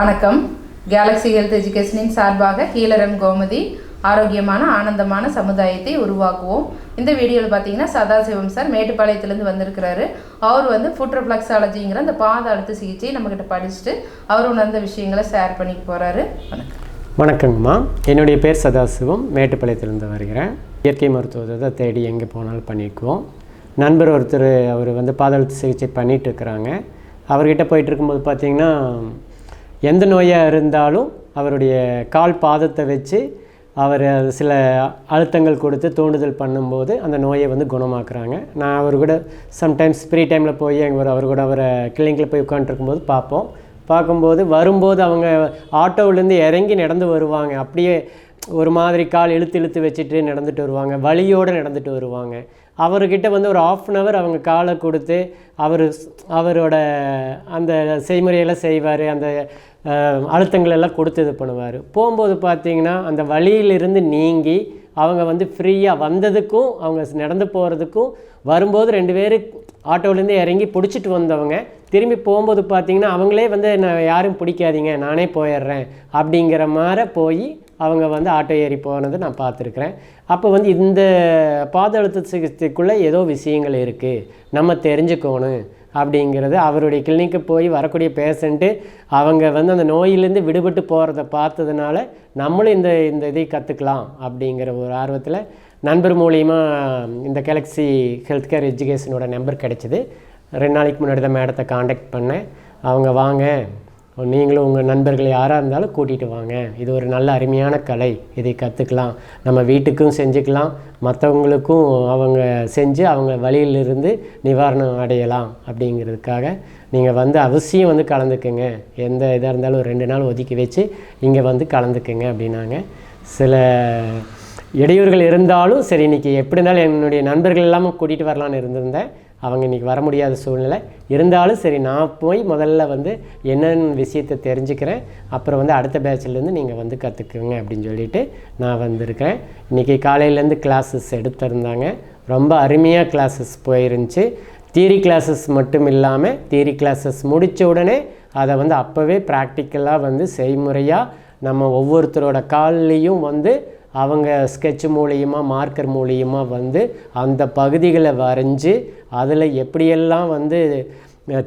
வணக்கம். Galaxy health எஜுகேஷனின் சார்பாக கீழரம் கோமதி ஆரோக்கியமான ஆனந்தமான சமுதாயத்தை உருவாக்குவோம். இந்த வீடியோவில் பார்த்தீங்கன்னா சதாசிவம் சார் மேட்டுப்பாளையத்துலேருந்து வந்திருக்கிறாரு. அவர் வந்து ஃபுட் ரிஃப்ளக்ஸாலஜிங்கிற அந்த பாத அழுத்த சிகிச்சையை நம்மக்கிட்ட படிச்சுட்டு அவர் உணர்ந்த விஷயங்களை ஷேர் பண்ணிக்க போகிறாரு வணக்கம். வணக்கங்கம்மா. என்னுடைய பேர் சதாசிவம். மேட்டுப்பாளையத்துலேருந்து வருகிறேன். இயற்கை மருத்துவத்தை தேடி எங்கே போனாலும் பண்ணிக்குவோம். நண்பர் ஒருத்தர் அவர் வந்து பாதாளத்து சிகிச்சை பண்ணிகிட்டு இருக்கிறாங்க. அவர்கிட்ட போயிட்டு இருக்கும்போது பார்த்தீங்கன்னா எந்த நோயாக இருந்தாலும் அவருடைய கால் பாதத்தை வச்சு அவர் சில அழுத்தங்கள் கொடுத்து தூண்டுதல் பண்ணும்போது அந்த நோயை வந்து குணமாக்குறாங்க. நான் அவர் கூட சம்டைம்ஸ் ஃப்ரீ டைமில் போய் எங்கள் அவர் கூட அவரை கிளினிக்கில் போய் உட்காந்துருக்கும்போது பார்ப்போம். பார்க்கும்போது வரும்போது அவங்க ஆட்டோவிலேருந்து இறங்கி நடந்து வருவாங்க. அப்படியே ஒரு மாதிரி கால் இழுத்து இழுத்து வச்சுட்டு நடந்துட்டு வருவாங்க. வழியோடு நடந்துட்டு வருவாங்க. அவர்கிட்ட வந்து ஒரு ஆஃப் அன் ஹவர் அவங்க காலை கொடுத்து அவர் அவரோட அந்த செய்முறையெல்லாம் செய்வார். அந்த அழுத்தங்கள் எல்லாம் கொடுத்து இது பண்ணுவார். போகும்போது பார்த்தீங்கன்னா அந்த வழியிலிருந்து நீங்கி அவங்க வந்து ஃப்ரீயாக வந்ததுக்கும் அவங்க நடந்து போகிறதுக்கும் வரும்போது ரெண்டு பேர் ஆட்டோலேருந்து இறங்கி பிடிச்சிட்டு வந்தவங்க திரும்பி போகும்போது பார்த்தீங்கன்னா அவங்களே வந்து நான் யாரும் பிடிக்காதீங்க நானே போயிடுறேன் அப்படிங்கிற மாதிரி போய் அவங்க வந்து ஆட்டோ ஏறி போனது நான் பார்த்துருக்குறேன். அப்போ வந்து இந்த பாத அழுத்த சிகிச்சைக்குள்ளே ஏதோ விஷயங்கள் இருக்குது நம்ம தெரிஞ்சுக்கணும். அப்படிங்கிறது அவருடைய கிளினிக்கு போய் வரக்கூடிய பேஷண்ட்டு அவங்க வந்து அந்த நோயிலேருந்து விடுபட்டு போகிறத பார்த்ததுனால நம்மளும் இந்த இந்த இதை கற்றுக்கலாம் அப்படிங்கிற ஒரு ஆர்வத்தில் நண்பர் மூலிமா இந்த கேலக்ஸி ஹெல்த் கேர் எஜுகேஷனோட நம்பர் கிடச்சிது. ரெண்டு நாளைக்கு முன்னாடி தான் மேடத்தை காண்டாக்ட் பண்ணேன். அவங்க வாங்க. நீங்களும் உங்கள் நண்பர்கள் யாராக இருந்தாலும் கூட்டிகிட்டு வாங்க. இது ஒரு நல்ல அருமையான கலை. இதை கற்றுக்கலாம் நம்ம வீட்டுக்கும் செஞ்சுக்கலாம். மற்றவங்களுக்கும் அவங்க செஞ்சு அவங்க வழியிலிருந்து நிவாரணம் அடையலாம் அப்படிங்கிறதுக்காக நீங்கள் வந்து அவசியம் வந்து கலந்துக்குங்க. எந்த இதாக இருந்தாலும் ஒரு ரெண்டு நாள் ஒதுக்கி வச்சு இங்கே வந்து கலந்துக்குங்க அப்படின்னாங்க. சில இடையூறுகள் இருந்தாலும் சரி இன்றைக்கி எப்படி இருந்தாலும் என்னுடைய நண்பர்கள் எல்லாமே கூட்டிகிட்டு வரலான்னு இருந்திருந்தேன். அவங்க இன்றைக்கி வர முடியாத சூழ்நிலை. இருந்தாலும் சரி நான் போய் முதல்ல வந்து என்னென்ன விஷயத்தை தெரிஞ்சுக்கிறேன் அப்புறம் வந்து அடுத்த பேட்ச்லேருந்து நீங்கள் வந்து கற்றுக்குங்க அப்படின்னு சொல்லிட்டு நான் வந்திருக்கிறேன். இன்றைக்கி காலையிலேருந்து கிளாஸஸ் எடுத்திருந்தாங்க. ரொம்ப அருமையாக கிளாஸஸ் போயிருந்துச்சு. தியரி கிளாஸஸ் மட்டும் இல்லாமல் தியரி கிளாஸஸ் முடித்த உடனே அதை வந்து அப்போவே ப்ராக்டிக்கலாக வந்து செய்முறையாக நம்ம ஒவ்வொருத்தரோட கால்லையும் வந்து அவங்க ஸ்கெட்ச் மூலியமாக மார்க்கர் மூலியமாக வந்து அந்த பகுதிகளை வரைஞ்சி அதில் எப்படியெல்லாம் வந்து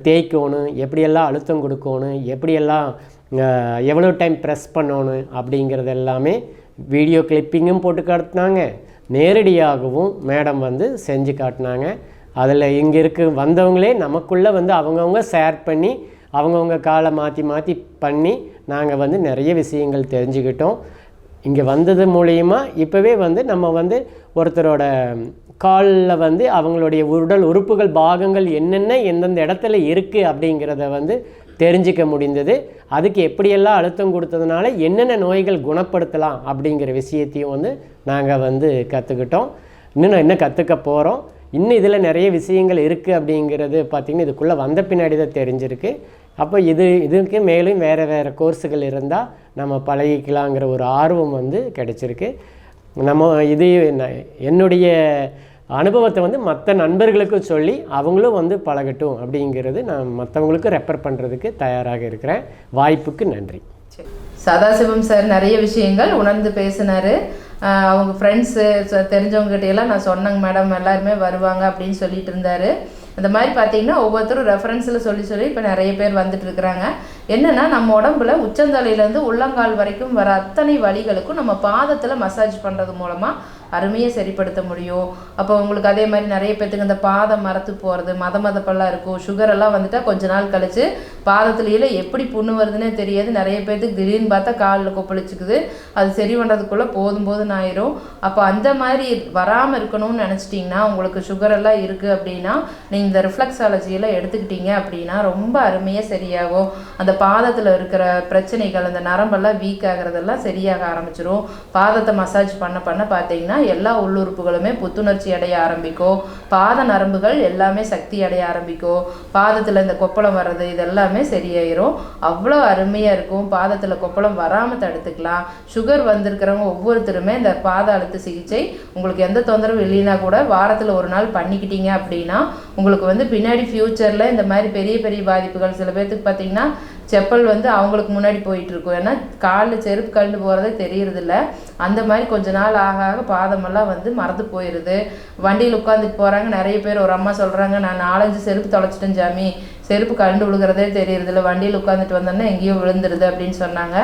தேய்க்கணும் எப்படியெல்லாம் அழுத்தம் கொடுக்கணும் எப்படியெல்லாம் எவ்வளோ டைம் ப்ரெஸ் பண்ணணும் அப்படிங்கிறது எல்லாமே வீடியோ கிளிப்பிங்கும் போட்டு காட்டினாங்க. நேரடியாகவும் மேடம் வந்து செஞ்சு காட்டினாங்க. அதில் இங்கே இருக்க வந்தவங்களே நமக்குள்ளே வந்து அவங்கவுங்க ஷேர் பண்ணி அவங்கவுங்க காலை மாற்றி மாற்றி பண்ணி நாங்கள் வந்து நிறைய விஷயங்கள் தெரிஞ்சுக்கிட்டோம். இங்கே வந்தது மூலியமா இப்போவே வந்து நம்ம வந்து ஒருத்தரோட காலில் வந்து அவங்களுடைய உடல் உறுப்புகள் பாகங்கள் என்னென்ன எந்தெந்த இடத்துல இருக்குது அப்படிங்கிறத வந்து தெரிஞ்சிக்க முடிந்தது. அதுக்கு எப்படியெல்லாம் அழுத்தம் கொடுத்ததுனால என்னென்ன நோய்கள் குணப்படுத்தலாம் அப்படிங்கிற விஷயத்தையும் வந்து நாங்கள் வந்து கற்றுக்கிட்டோம் இன்னும் நான் இன்னும் கற்றுக்க போகிறோம் இன்னும் இதில் நிறைய விஷயங்கள் இருக்குது அப்படிங்கிறது பார்த்திங்கன்னா இதுக்குள்ளே வந்த பின்னாடி தான் தெரிஞ்சிருக்கு. அப்போ இது இதுக்கு மேலும் வேறு வேறு கோர்ஸுகள் இருந்தால் நம்ம பழகிக்கலாங்கிற ஒரு ஆர்வம் வந்து கிடைச்சிருக்கு. நம்ம இது என்னுடைய அனுபவத்தை வந்து மற்ற நண்பர்களுக்கும் சொல்லி அவங்களும் வந்து பழகட்டும் அப்படிங்கிறது நான் மற்றவங்களுக்கும் ரெஃபர் பண்ணுறதுக்கு தயாராக இருக்கிறேன். வாய்ப்புக்கு நன்றி. சரி. சதாசிவம் சார் நிறைய விஷயங்கள் உணர்ந்து பேசினாரு. அவங்க ஃப்ரெண்ட்ஸு தெரிஞ்சவங்ககிட்ட எல்லாம் நான் சொன்னேங்க மேடம் எல்லாருமே வருவாங்க அப்படின்னு சொல்லிட்டு இருந்தார். அந்த மாதிரி பார்த்தீங்கன்னா ஒவ்வொருத்தரும் ரெஃபரன்ஸில் சொல்லி சொல்லி இப்போ நிறைய பேர் வந்துட்டு இருக்கிறாங்க. என்னன்னா நம்ம உடம்புல உச்சந்தலையிலேருந்து உள்ளங்கால் வரைக்கும் வர அத்தனை வழிகளுக்கும் நம்ம பாதத்தில் மசாஜ் பண்ணுறது மூலமாக அருமையாக சரிப்படுத்த முடியும். அப்போ உங்களுக்கு அதே மாதிரி நிறைய பேத்துக்கு இந்த பாதம் மரத்து போகிறது மத மதப்பெல்லாம் இருக்கும். சுகரெல்லாம் வந்துட்டால் கொஞ்ச நாள் கழித்து பாதத்துலையில எப்படி புண்ணு வருதுன்னே தெரியாது. நிறைய பேத்துக்கு திடீர்னு பார்த்தா காலில் கொப்பளிச்சுக்குது. அது சரி பண்ணுறதுக்குள்ளே போதும் போதும் ஆயிரும். அப்போ அந்த மாதிரி வராமல் இருக்கணும்னு நினச்சிட்டிங்கன்னா உங்களுக்கு சுகரெல்லாம் இருக்குது அப்படின்னா நீங்கள் இந்த ரிஃப்ளெக்ஸாலஜியெல்லாம் எடுத்துக்கிட்டீங்க அப்படின்னா ரொம்ப அருமையாக சரியாகும். அந்த பாதத்தில் இருக்கிற பிரச்சனைகள் அந்த நரம்பெல்லாம் வீக் ஆகிறதெல்லாம் சரியாக ஆரம்பிச்சிடும் பாதத்தை மசாஜ் பண்ண பண்ண பார்த்தீங்கன்னா எல்லா உள்ளுறுப்புகளுமே புத்துணர்ச்சி அடைய ஆரம்பிக்கும் பாத நரம்புகள் எல்லாமே சக்தி அடைய ஆரம்பிக்கும் பாதத்தில் இந்த கொப்பளம் வர்றது இதெல்லாமே சரியாயிரும். அவ்வளோ அருமையாக இருக்கும். பாதத்தில் கொப்பளம் வராமல் தடுத்துக்கலாம். சுகர் வந்திருக்கிறவங்க ஒவ்வொருத்தருமே இந்த பாத அழுத்த சிகிச்சை உங்களுக்கு எந்த தொந்தரவும் இல்லைன்னா கூட வாரத்தில் ஒரு நாள் பண்ணிக்கிட்டீங்க அப்படின்னா உங்களுக்கு வந்து பின்னாடி ஃப்யூச்சரில் இந்த மாதிரி பெரிய பெரிய பாதிப்புகள் சில பேர்த்துக்கு பார்த்தீங்கன்னா செப்பல் வந்து அவங்களுக்கு முன்னாடி போயிட்டு இருக்கும் ஏன்னா காலில் செருப்பு கழண்டு போகிறதே தெரியறதில்ல. அந்த மாதிரி கொஞ்ச நாள் ஆக ஆக பாதமெல்லாம் வந்து மறந்து போயிடுது வண்டியில் உட்காந்துட்டு போகிறாங்க நிறைய பேர் ஒரு அம்மா சொல்கிறாங்க நான் நாலஞ்சு செருப்பு தொலைச்சிட்டேன் ஜாமி. செருப்பு கண்டு விழுகிறதே தெரியறதில்ல. வண்டியில் உட்காந்துட்டு வந்தோன்னா எங்கேயோ விழுந்துருது அப்படின்னு சொன்னாங்க.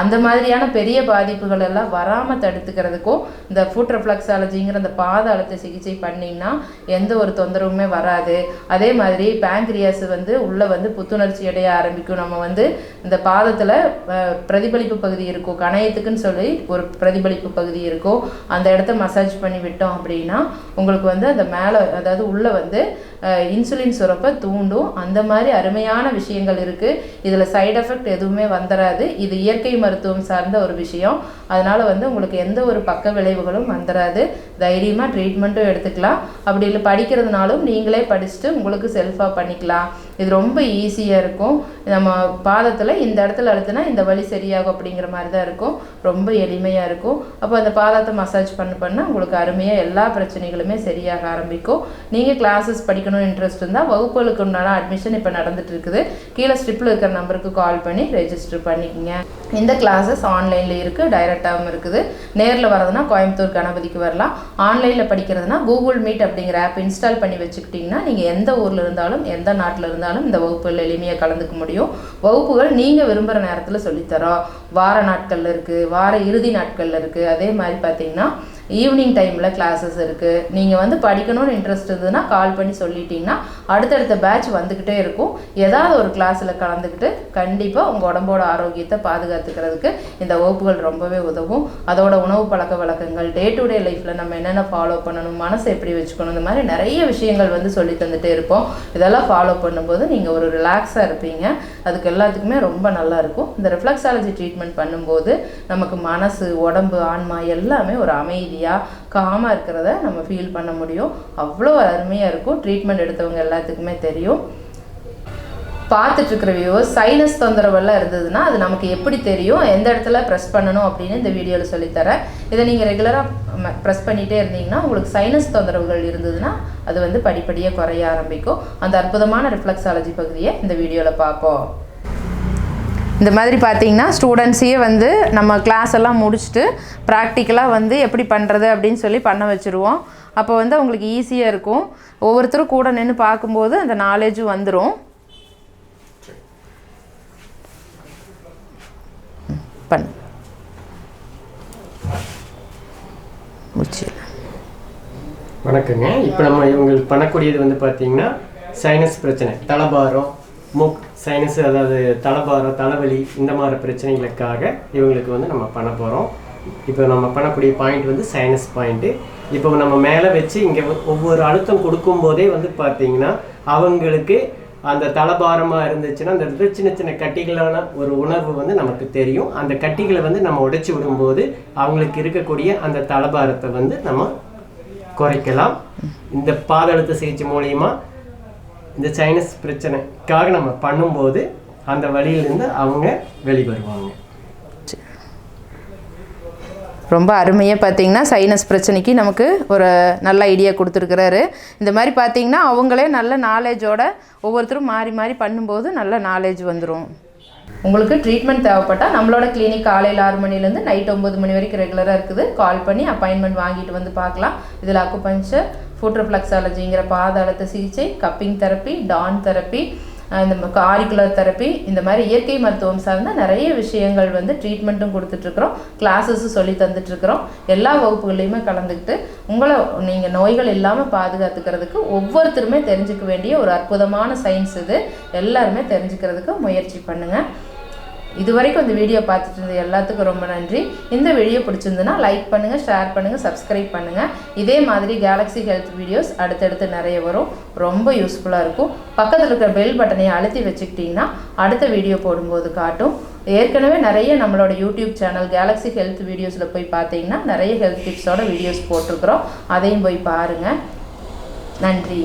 அந்த மாதிரியான பெரிய பாதிப்புகள் எல்லாம் வராமல் தடுத்துக்கிறதுக்கும் இந்த ஃபுட் ரெஃப்ளக்ஸாலஜிங்கிற அந்த பாத அழுத்த சிகிச்சை பண்ணிங்கன்னா எந்த ஒரு தொந்தரவுமே வராது. அதே மாதிரி பேங்க்ரியாஸ் வந்து உள்ளே வந்து புத்துணர்ச்சி அடைய ஆரம்பிக்கும். நம்ம வந்து இந்த பாதத்தில் பிரதிபலிப்பு பகுதி இருக்கும். கணையத்துக்குன்னு சொல்லி ஒரு பிரதிபலிப்பு பகுதி இருக்கும். அந்த இடத்த மசாஜ் பண்ணி விட்டோம் அப்படின்னா உங்களுக்கு வந்து அந்த மேலே அதாவது உள்ளே வந்து இன்சுலின் சுரப்பை தூண்டும். அந்த மாதிரி அருமையான விஷயங்கள் இருக்குது இதில் சைடு எஃபெக்ட் எதுவுமே வந்துடாது இது இயற்கை மருத்துவம் சார்ந்த ஒரு விஷயம். அதனால் வந்து உங்களுக்கு எந்த ஒரு பக்க விளைவுகளும் வந்துடாது தைரியமாக ட்ரீட்மெண்ட்டும் எடுத்துக்கலாம். அப்படி இல்லை படிக்கிறதுனாலும் நீங்களே படிச்சுட்டு உங்களுக்கு செல்ஃபாக பண்ணிக்கலாம். இது ரொம்ப ஈஸியாக இருக்கும். நம்ம பாதத்தில் இந்த இடத்துல அழுத்தினா இந்த வழி சரியாகும் அப்படிங்கிற மாதிரி தான் இருக்கும். ரொம்ப எளிமையாக இருக்கும். அப்போ அந்த பாதத்தை மசாஜ் பண்ண பண்ண உங்களுக்கு அருமையாக எல்லா பிரச்சனைகளுமே சரியாக ஆரம்பிக்கும். நீங்கள் கிளாஸஸ் படிக்கணும்னு இன்ட்ரெஸ்ட் இருந்தால் வகுப்புகளுக்கு உண்டான அட்மிஷன் இப்போ நடந்துட்டு இருக்குது கீழே ஸ்ட்ரிப்பில் இருக்கிற நம்பருக்கு கால் பண்ணி ரெஜிஸ்டர் பண்ணிக்கோங்க. இந்த கிளாஸஸ் ஆன்லைனில் இருக்குது டைரெக்டாகவும் இருக்குது. நேரில் வரதுனா கோயம்புத்தூர் கணபதிக்கு வரலாம். ஆன்லைனில் படிக்கிறதுனா கூகுள் மீட் அப்படிங்கிற ஆப் இன்ஸ்டால் பண்ணி வச்சுக்கிட்டிங்கன்னா நீங்கள் எந்த ஊரில் இருந்தாலும் எந்த நாட்டில் இருந்தாலும் இந்த வகுப்புகள் எளிமையாக கலந்துக்க முடியும். வகுப்புகள் நீங்கள் விரும்புகிற நேரத்தில் சொல்லித்தரோம். வார நாட்களில் இருக்குது வார இறுதி நாட்களில் இருக்குது அதே மாதிரி பார்த்தீங்கன்னா ஈவினிங் டைமில் கிளாஸஸ் இருக்குது நீங்கள் வந்து படிக்கணும்னு இன்ட்ரெஸ்ட் இருந்ததுன்னா கால் பண்ணி சொல்லிட்டீங்கன்னா அடுத்தடுத்த பேட்ச் வந்துக்கிட்டே இருக்கும். ஏதாவது ஒரு கிளாஸில் கலந்துக்கிட்டு கண்டிப்பாக உங்கள் உடம்போட ஆரோக்கியத்தை பாதுகாத்துக்கிறதுக்கு இந்த வகுப்புகள் ரொம்பவே உதவும். அதோட உணவு பழக்க வழக்கங்கள் டே டு டே லைஃப்பில் நம்ம என்னென்ன ஃபாலோ பண்ணணும் மனசை எப்படி வச்சுக்கணும் இந்த மாதிரி நிறைய விஷயங்கள் வந்து சொல்லி தந்துகிட்டே இருப்போம். இதெல்லாம் ஃபாலோ பண்ணும்போது நீங்கள் ஒரு ரிலாக்ஸாக இருப்பீங்க. அதுக்கு எல்லாத்துக்குமே ரொம்ப நல்லா இருக்கும். இந்த ரிஃப்ளெக்ஸாலஜி ட்ரீட்மெண்ட் பண்ணும்போது நமக்கு மனசு உடம்பு ஆன்மா எல்லாமே ஒரு அமைதி அமைதியாக காமாக இருக்கிறத நம்ம ஃபீல் பண்ண முடியும். அவ்வளோ அருமையாக இருக்கும். ட்ரீட்மெண்ட் எடுத்தவங்க எல்லாத்துக்குமே தெரியும். பார்த்துட்ருக்கிற வியூவர்ஸ் சைனஸ் தொந்தரவெல்லாம் இருந்ததுன்னா அது நமக்கு எப்படி தெரியும்? எந்த இடத்துல ப்ரெஸ் பண்ணணும் அப்படின்னு இந்த வீடியோவில் சொல்லித்தரேன். இதை நீங்கள் ரெகுலராக ப்ரெஸ் பண்ணிகிட்டே இருந்தீங்கன்னா உங்களுக்கு சைனஸ் தொந்தரவுகள் இருந்ததுன்னா அது வந்து படிப்படியாக குறைய ஆரம்பிக்கும். அந்த அற்புதமான ரிஃப்ளெக்ஸாலஜி பகுதியை இந்த வீடியோவில் பார்ப்போம். இந்த மாதிரி பார்த்தீங்கன்னா ஸ்டூடெண்ட்ஸையே வந்து நம்ம கிளாஸ் எல்லாம் முடிச்சுட்டு ப்ராக்டிக்கலாக வந்து எப்படி பண்ணுறது அப்படின்னு சொல்லி பண்ண வச்சுருவோம். அப்போ வந்து அவங்களுக்கு ஈஸியாக இருக்கும். ஒவ்வொருத்தரும் கூட நின்று பார்க்கும்போது அந்த நாலேஜும் வந்துடும் பண் முடிச்சிடலாம். வணக்கங்க. இப்போ நம்ம இவங்களுக்கு பண்ணக்கூடியது வந்து பார்த்தீங்கன்னா சைனஸ் பிரச்சனை தலபாரம் மூக் சைனஸ் அதாவது தலைபாரம் தலைவலி இந்த மாதிரி பிரச்சனைகளுக்காக இவங்களுக்கு வந்து நம்ம பண்ண போகிறோம் இப்போ நம்ம பண்ணக்கூடிய பாயிண்ட் வந்து சைனஸ் பாயிண்ட்டு இப்போ நம்ம மேலே வச்சு இங்கே ஒவ்வொரு அழுத்தம் கொடுக்கும்போதே வந்து பார்த்தீங்கன்னா அவங்களுக்கு அந்த தலைபாரமாக இருந்துச்சுன்னா அந்த இடத்துல சின்ன சின்ன கட்டிகளான ஒரு உணர்வு வந்து நமக்கு தெரியும். அந்த கட்டிகளை வந்து நம்ம உடைச்சி விடும்போது அவங்களுக்கு இருக்கக்கூடிய அந்த தலபாரத்தை வந்து நம்ம குறைக்கலாம். இந்த பாத சிகிச்சை மூலியமாக இந்த சைனஸ் பிரச்சனைக்காக நம்ம பண்ணும்போது அந்த வழியிலேருந்து அவங்க வெளிவருவாங்க. ரொம்ப அருமையாக பார்த்தீங்கன்னா சைனஸ் பிரச்சனைக்கு நமக்கு ஒரு நல்ல ஐடியா கொடுத்துருக்குறாரு. இந்த மாதிரி பார்த்தீங்கன்னா அவங்களே நல்ல நாலேஜோட ஒவ்வொருத்தரும் மாறி மாறி பண்ணும்போது நல்ல நாலேஜ் வந்துடும் உங்களுக்கு ட்ரீட்மெண்ட் தேவைப்பட்டால் நம்மளோட கிளினிக் காலையில் ஆறு மணிலேருந்து நைட் ஒம்பது மணி வரைக்கும் ரெகுலராக இருக்குது. கால் பண்ணி அப்பாயின்மெண்ட் வாங்கிட்டு வந்து பார்க்கலாம். இதில் அக்குபஞ்சர் ஃபுட் ரிஃப்ளெக்ஸாலஜிங்கிற பாத அழுத்த சிகிச்சை கப்பிங் தெரப்பி டான் தெரப்பி இந்த ஆரிக்குலர் தெரப்பி இந்த மாதிரி இயற்கை மருத்துவம் சார்ந்த நிறைய விஷயங்கள் வந்து ட்ரீட்மெண்ட்டும் கொடுத்துட்ருக்குறோம். கிளாஸஸும் சொல்லி தந்துட்டுருக்குறோம் எல்லா வகுப்புகள்லையுமே கலந்துக்கிட்டு உங்களை நீங்கள் நோய்கள் இல்லாமல் பாதுகாத்துக்கிறதுக்கு ஒவ்வொருத்தருமே தெரிஞ்சுக்க வேண்டிய ஒரு அற்புதமான சயின்ஸ் இது. எல்லாருமே தெரிஞ்சுக்கிறதுக்கு முயற்சி பண்ணுங்கள் இது வரைக்கும் இந்த வீடியோ பார்த்துட்டு இருந்த எல்லாத்துக்கும் ரொம்ப நன்றி. இந்த வீடியோ பிடிச்சிருந்துன்னா லைக் பண்ணுங்கள் ஷேர் பண்ணுங்கள் சப்ஸ்கிரைப் பண்ணுங்கள் இதே மாதிரி கேலக்ஸி ஹெல்த் வீடியோஸ் அடுத்தடுத்து நிறைய வரும். ரொம்ப யூஸ்ஃபுல்லாக இருக்கும். பக்கத்தில் இருக்கிற பெல் பட்டனை அழுத்தி வச்சுக்கிட்டிங்கன்னா அடுத்த வீடியோ போடும்போது காட்டும். ஏற்கனவே நிறைய நம்மளோட யூடியூப் சேனல் கேலக்ஸி ஹெல்த் வீடியோஸில் போய் பார்த்தீங்கன்னா நிறைய ஹெல்த் டிப்ஸோட வீடியோஸ் போட்டிருக்கிறோம். அதையும் போய் பாருங்கள் நன்றி.